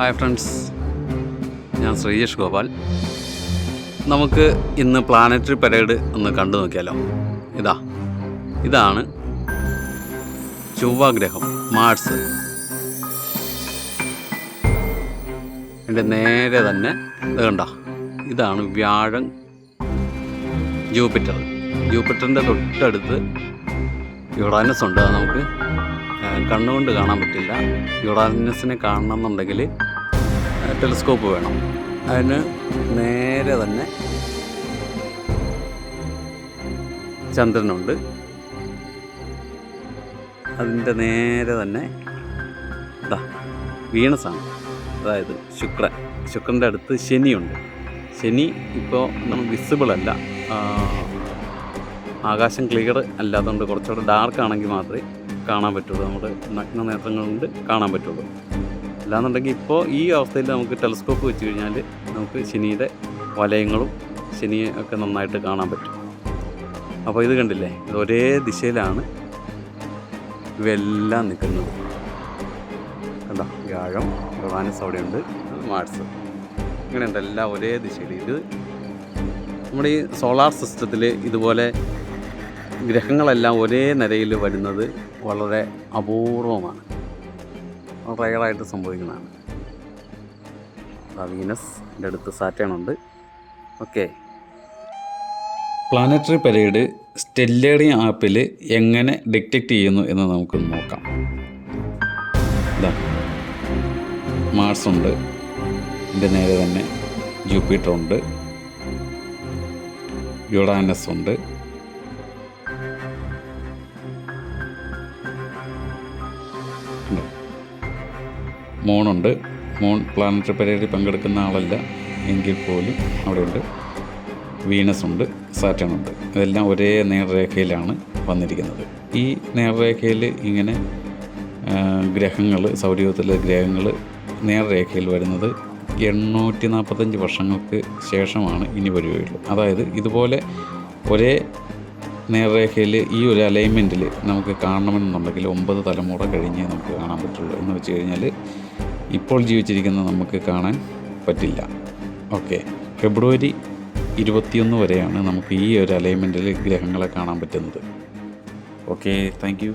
Hi friends ഞാൻ ശ്രീജേഷ് ഗോപാൽ. നമുക്ക് ഇന്ന് പ്ലാനറ്ററി പരേഡ് ഒന്ന് കണ്ടു നോക്കിയാലോ? ഇതാ ഇതാണ് ചൊവ്വാഗ്രഹം മാർസ് എന്റെ നേരെ തന്നെ ഇത് കണ്ട? ഇതാണ് വ്യാഴം ജൂപ്പിറ്റർ. ജൂപ്പിറ്ററിന്റെ തൊട്ടടുത്ത് യുറാനസ് ഉണ്ട്. നമുക്ക് കണ്ണുകൊണ്ട് കാണാൻ പറ്റില്ല. യുറാനസിനെ കാണണമെന്നുണ്ടെങ്കിൽ ടെലിസ്കോപ്പ് വേണം. അതിന് നേരെ തന്നെ ചന്ദ്രനുണ്ട്. അതിന്റെ നേരെ തന്നെ ഇതാ വീണസാണ്. അതായത് ശുക്രൻ ശുക്രന്റെ അടുത്ത് ശനിയുണ്ട്. ശനി ഇപ്പോൾ നമ്മൾ വിസിബിൾ അല്ല. ആകാശം ക്ലിയർ അല്ലാത്തതുകൊണ്ട് കുറച്ചുകൂടെ ഡാർക്ക് ആണെങ്കിൽ മാത്രമേ കാണാൻ പറ്റുള്ളൂ. നമ്മുടെ നഗ്ന നേത്രങ്ങൾ കൊണ്ട് കാണാൻ പറ്റുള്ളൂ. അല്ലാന്നുണ്ടെങ്കിൽ ഇപ്പോൾ ഈ അവസ്ഥയിൽ നമുക്ക് ടെലിസ്കോപ്പ് വെച്ച് കഴിഞ്ഞാൽ നമുക്ക് ശനിയുടെ വലയങ്ങളും ശനിയെ ഒക്കെ നന്നായിട്ട് കാണാൻ പറ്റും. അപ്പോൾ ഇത് കണ്ടില്ലേ? ഇത് ഒരേ ദിശയിലാണ് ഇവയെല്ലാം നിൽക്കുന്നത്. കണ്ടോ? വ്യാഴം യുറാനസ് അവിടെയുണ്ട്. മാർസ്. ഇങ്ങനെയുണ്ട് എല്ലാം ഒരേ ദിശയിൽ. ഇത് നമ്മുടെ ഈ സോളാർ സിസ്റ്റത്തിൽ ഇതുപോലെ ഗ്രഹങ്ങളെല്ലാം ഒരേ നിരയിൽ വരുന്നത് വളരെ അപൂർവമാണ്. റയറായിട്ട് സംഭവിക്കുന്നതാണ്. വീനസ് എന്റെ അടുത്ത് സാറ്റേൺ ഉണ്ട് ഓക്കെ. പ്ലാനറ്ററി പരേഡ് സ്റ്റെല്ലേറി ആപ്പിൽ എങ്ങനെ ഡിറ്റക്റ്റ് ചെയ്യുന്നു എന്ന് നമുക്ക് നോക്കാം. മാർസ് ഉണ്ട്. ഇതിന്റെ നേരെ തന്നെ ജൂപ്പിറ്റർ ഉണ്ട്. യുഡാനസ് ഉണ്ട്. ഉണ്ട്. മൂണുണ്ട്. മോൺ പ്ലാനറ്ററി പരേഡിൽ പങ്കെടുക്കുന്ന ആളല്ല. എങ്കിൽ പോലും അവിടെയുണ്ട്. വീനസ് ഉണ്ട് സാറ്റേൺ ഉണ്ട് ഇതെല്ലാം ഒരേ നേർരേഖയിലാണ് വന്നിരിക്കുന്നത്. ഈ നേർരേഖയിൽ ഇങ്ങനെ ഗ്രഹങ്ങൾ സൗരയൂഥത്തിലെ ഗ്രഹങ്ങൾ നേർരേഖയിൽ വരുന്നത് എണ്ണൂറ്റി നാൽപ്പത്തഞ്ച് വർഷങ്ങൾക്ക് ശേഷമാണ് ഇനി വരികയുള്ളൂ. അതായത് ഇതുപോലെ ഒരേ നേർരേഖയിൽ ഈ ഒരു അലൈൻമെന്റിൽ നമുക്ക് കാണണമെന്നുണ്ടെങ്കിൽ ഒമ്പത് തലമുറ കഴിഞ്ഞേ നമുക്ക് കാണാൻ പറ്റുള്ളൂ എന്ന് വെച്ച് കഴിഞ്ഞാൽ ഇപ്പോൾ ജീവിച്ചിരിക്കുന്ന നമുക്ക് കാണാൻ പറ്റില്ല. ഓക്കെ. ഫെബ്രുവരി ഇരുപത്തിയൊന്ന് വരെയാണ് നമുക്ക് ഈ ഒരു അലൈൻമെന്റിൽ ഗ്രഹങ്ങളെ കാണാൻ പറ്റുന്നത്. ഓക്കെ. താങ്ക്